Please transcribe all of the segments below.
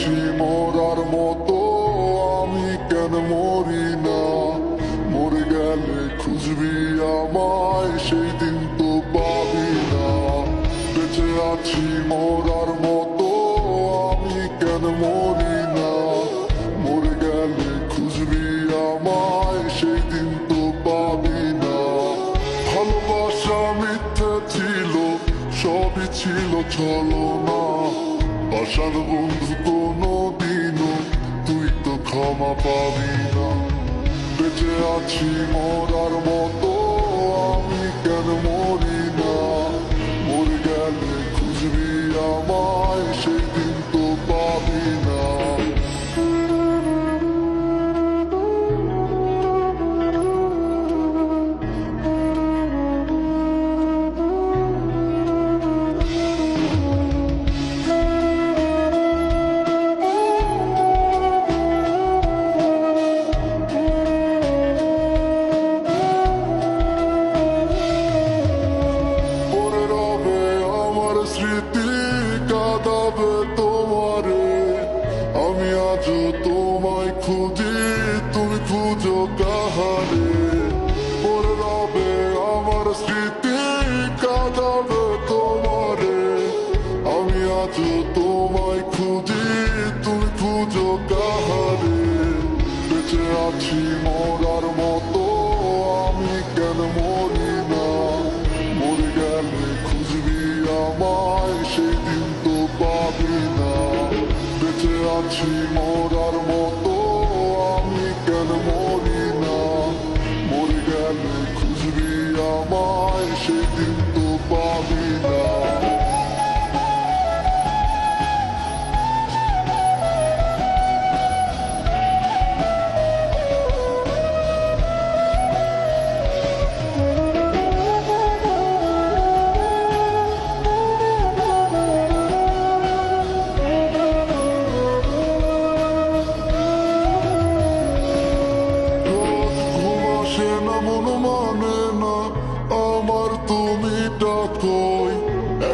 পেয়েছি মরার মতো আমি কেন মরি না? মরে গেলে খুঁজবি আমায়, সেই দিন তো পাবি না। বেঁচে আছি, মরার মতো আমি কেন মরি না? মরে গেলে খুঁজবি আমায়, সেই দিন তো পাবি না। ভালোবাসা মিথ্যে ছিল, সবই ছিল ছলনা। বাসার বন্ধু কোনো দিন তুই তো ক্ষমা পাবি না বেঁচে আছি মরার মতো আমি কেন মরি না মরে গেলে খুঁজবি আমায় খুঁজি তুমি খুঁজো কাহারে পরে রবে আমার স্মৃতি কাঁদাবে তোমারে। আমি আজ তোমায় খুঁজি তো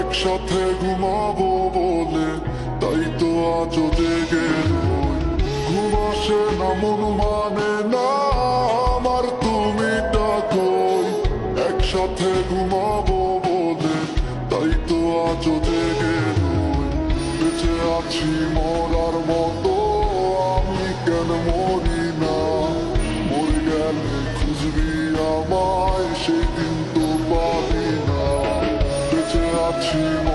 একসাথে ঘুমাবো বলে, তাই তো আজ জেগে রই। ঘুম আসে না, মন মানে না, আমার তুমি ডাকই, একসাথে ঘুমাবো বলে, তাই তো আজ জেগে বেঁচে আছি মরার 天。